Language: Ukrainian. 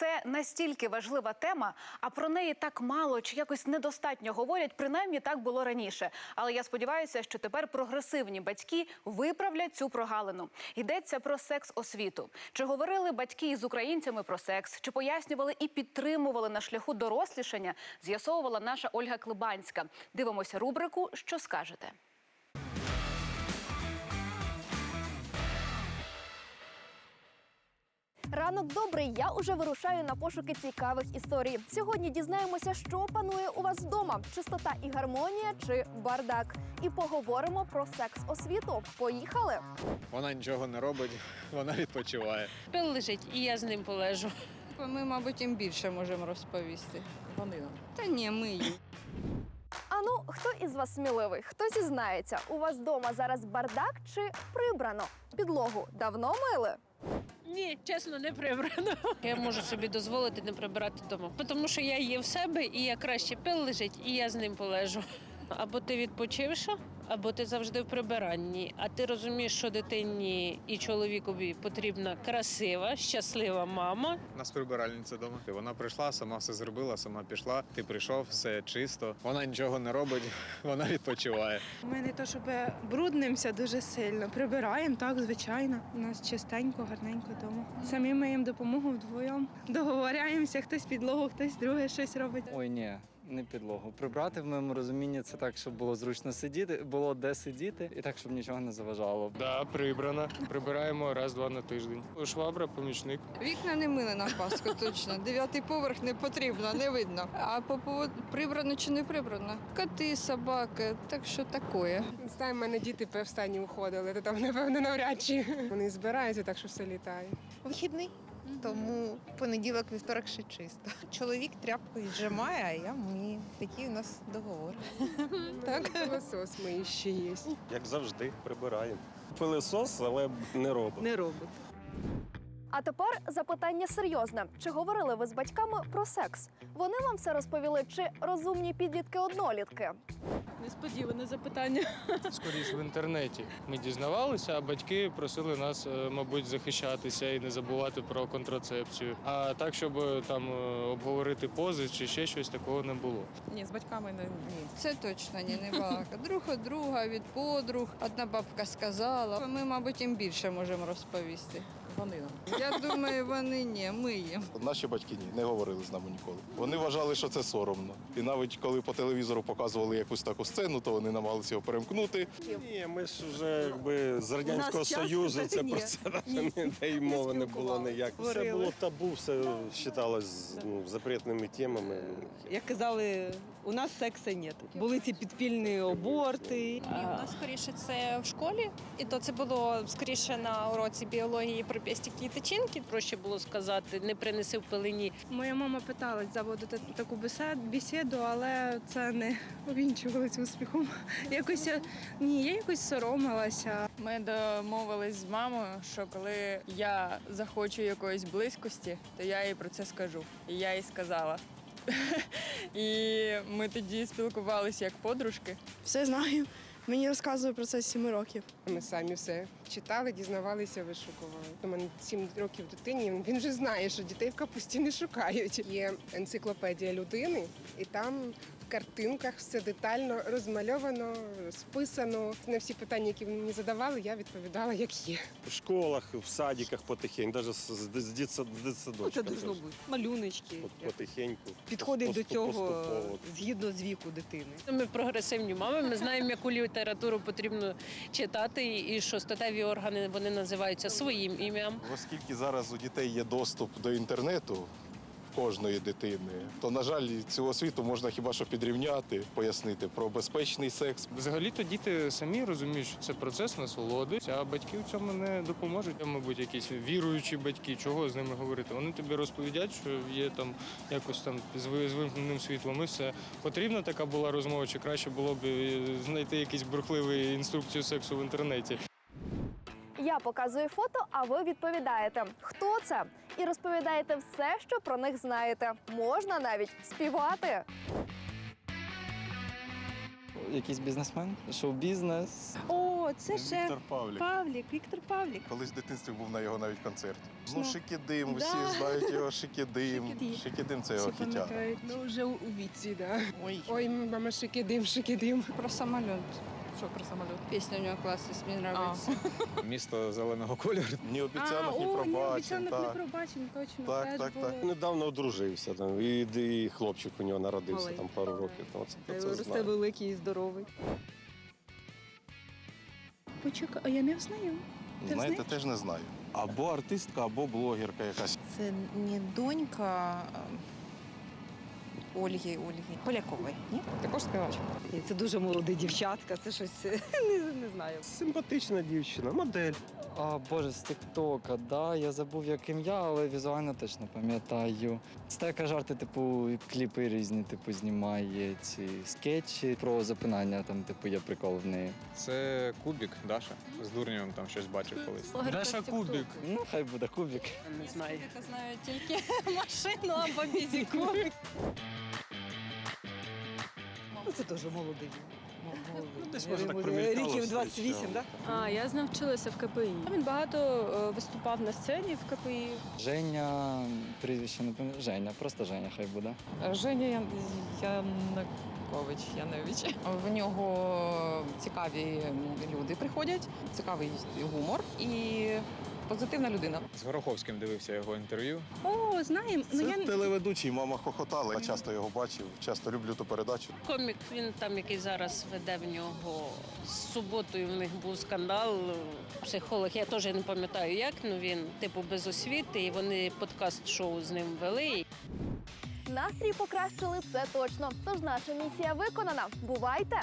Це настільки важлива тема, а про неї так мало чи якось недостатньо говорять. Принаймні так було раніше. Але я сподіваюся, що тепер прогресивні батьки виправлять цю прогалину. Йдеться про секс-освіту. Чи говорили батьки із українцями про секс? Чи пояснювали і підтримували на шляху дорослішання? З'ясовувала наша Ольга Клибанська. Дивимося рубрику Що скажете? Ранок добрий. Я уже вирушаю на пошуки цікавих історій. Сьогодні дізнаємося, що панує у вас вдома: чистота і гармонія чи бардак. І поговоримо про секс-освіту. Поїхали! Вона нічого не робить, вона відпочиває. Пил лежить, і я з ним полежу. Ми, мабуть, їм більше можемо розповісти. Вони нам. Та ні, ми їм. Ану, хто із вас сміливий? Хто зізнається? У вас вдома зараз бардак чи прибрано? Підлогу давно мили? Ні, чесно, не прибрано. Я можу собі дозволити не прибирати вдома, тому що я є в себе, і я краще пил лежить, і я з ним полежу. Або ти відпочивша, або ти завжди в прибиранні. А ти розумієш, що дитині і чоловікові потрібна красива, щаслива мама. У нас прибиральниця вдома. Вона прийшла, сама все зробила, сама пішла. Ти прийшов, все чисто. Вона нічого не робить, вона відпочиває. Ми не то, щоб бруднимося дуже сильно. Прибираємо, так, звичайно. У нас чистенько, гарненько вдома. Самі ми їм допомогу вдвоєм. Договоряємося, хтось підлогу, хтось друге щось робить. Ой, ні, не підлогу. Прибрати в моєму розумінні це так, щоб було зручно сидіти, було де сидіти, і так, щоб нічого не заважало. Да, прибрано. Прибираємо раз-два на тиждень. Швабра, помічник. Вікна не мили на Пасху, точно. Дев'ятий поверх не потрібно, не видно. А по поводу прибрано чи не прибрано? Коти, собаки, так що таке. Не знаю, в мене діти останні уходили, то там, напевно, навряд чи вони збираються, так що все літає. Вихідний, тому понеділок, вівторок ще чисто. Чоловік тряпкою зжимає, а я мої. Такий у нас договор. Так, пилосос ми ще є. Як завжди, прибираємо. Пилосос, але не робот. Не робить. А тепер запитання серйозне: чи говорили ви з батьками про секс? Вони вам все розповіли, чи розумні підлітки-однолітки? Несподіване запитання. Скоріше в інтернеті. Ми дізнавалися, а батьки просили нас, е, мабуть, захищатися і не забувати про контрацепцію. А так, щоб е, там е, обговорити пози чи ще щось такого не було. Ні, з батьками не ні. Це точно ні, не балака. Друг від друга, від подруг. Одна бабка сказала. Ми, мабуть, їм більше можемо розповісти. Вони нам. Я думаю, вони ні, ми їм. Наші батьки ні, не говорили з нами ніколи. Вони вважали, що це соромно. І навіть коли по телевізору показували якусь таку сцену, то вони намагалися його перемкнути. Ні, ми ж вже якби з Радянського Союзу, це про це навіть й мови не було ніяк. Все було табу, все вважалось ну, запретними темами. Як казали, у нас сексу нет. Були ці підпільні аборти. У нас скоріше це в школі, і то це було скоріше на уроці біології про пестики і тичинки. Проще було сказати, не принеси в пилині. Моя мама питалась заводити таку бесіду, але це не увінчувалось успіхом. Якось я- ні, я якось соромилася. Ми домовились з мамою, що коли я захочу якоїсь близькості, то я їй про це скажу. І я їй сказала. І ми тоді спілкувалися як подружки. Все знаю. Мені розказує про це з 7 років. Ми самі все читали, дізнавалися, вишукували. У мене 7 років дитині. Він вже знає, що дітей в капусті не шукають. Є енциклопедія людини, і там в картинках все детально розмальовано, списано. На всі питання, які мені задавали, я відповідала, як є. В школах, в садиках потихеньку, навіть з, з, з, дитсад- дитсадочка. теж. Малюнички. Потихеньку. Підходить до цього поступово. згідно з віку дитини. Ми прогресивні мами. Ми знаємо, яку літературу потрібно читати, і що статеві органи вони називаються своїм ім'ям. Оскільки зараз у дітей є доступ до інтернету в кожної дитини, то, на жаль, цю освіту можна хіба що підрівняти, пояснити про безпечний секс, Взагалі-то діти самі розуміють, що це процес насолоди, а батьки в цьому не допоможуть. Мабуть, якісь віруючі батьки, чого з ними говорити. Вони тобі розповідять, що є там якось там з вимкненим світлом. І все потрібна така була розмова, чи краще було б е, знайти якісь бурхливі інструкцію сексу в інтернеті. Я показую фото, а ви відповідаєте, хто це, і розповідаєте все, що про них знаєте. Можна навіть співати. якийсь бізнесмен, шоу-бізнес. О, це Віктор Павлік. Павлік, Віктор Павлік. Колись в дитинстві був на його навіть концерті. Ну, Ну, Шикідим, да. всі знають його Шикідим. Шикідим. Шикідим це його Всі хітя. пам'ятають. Ну, вже у віці, да. Ой. Ой, мама, шикидим, шикидим. Про самоліт. Що про самоліт? Пісня у нього класна, мені подобається. Місто зеленого кольору. Ні обіцянок, ні пробачень. обіцянок, не пробачень, точно. Так, так, так. Недавно одружився там, і, і хлопчик у нього народився там пару років. тому це, це знаю. великий і здоровий. Почекай, а я не знаю. Ти Знаєте, знаєш? теж не знаю. Або артистка, або блогерка якась. Це не донька Ольги, Ольги Полякової, ні? Також співачка. Це дуже молоді дівчатка, це щось не, не знаю. Симпатична дівчина, модель. А боже, з Тіктока, да, я забув як ім'я, але візуально точно пам'ятаю. Це така жарти, типу, кліпи різні, типу, знімає ці скетчі про запинання, там, типу, є прикол в неї. Це Кубік, Даша. З Дурнєвим там щось бачив колись. Даша Кубік. Ну, хай буде кубік. Не знаю. Я знаю тільки машину або бізіку. Ну, це теж молодий. Десь може так примількалося, Років 28, що- так? А, я з ним вчилася в КПІ. Він багато е, виступав на сцені в КПІ. Женя, прізвище не пам'ятаю. Женя, просто Женя, хай буде. Женя Ян... Янакович, Янович. В нього цікаві люди приходять, цікавий гумор і позитивна людина. З Гороховським дивився його інтерв'ю. О, знаємо. Ну, я... телеведучий, мама хохотала. Я часто його бачив, часто люблю ту передачу. Комік він там, який зараз веде в нього з суботою. В них був скандал. Психолог, я теж не пам'ятаю, як ну він типу без освіти, і вони подкаст-шоу з ним вели. Настрій покращили це точно. Тож наша місія виконана. Бувайте!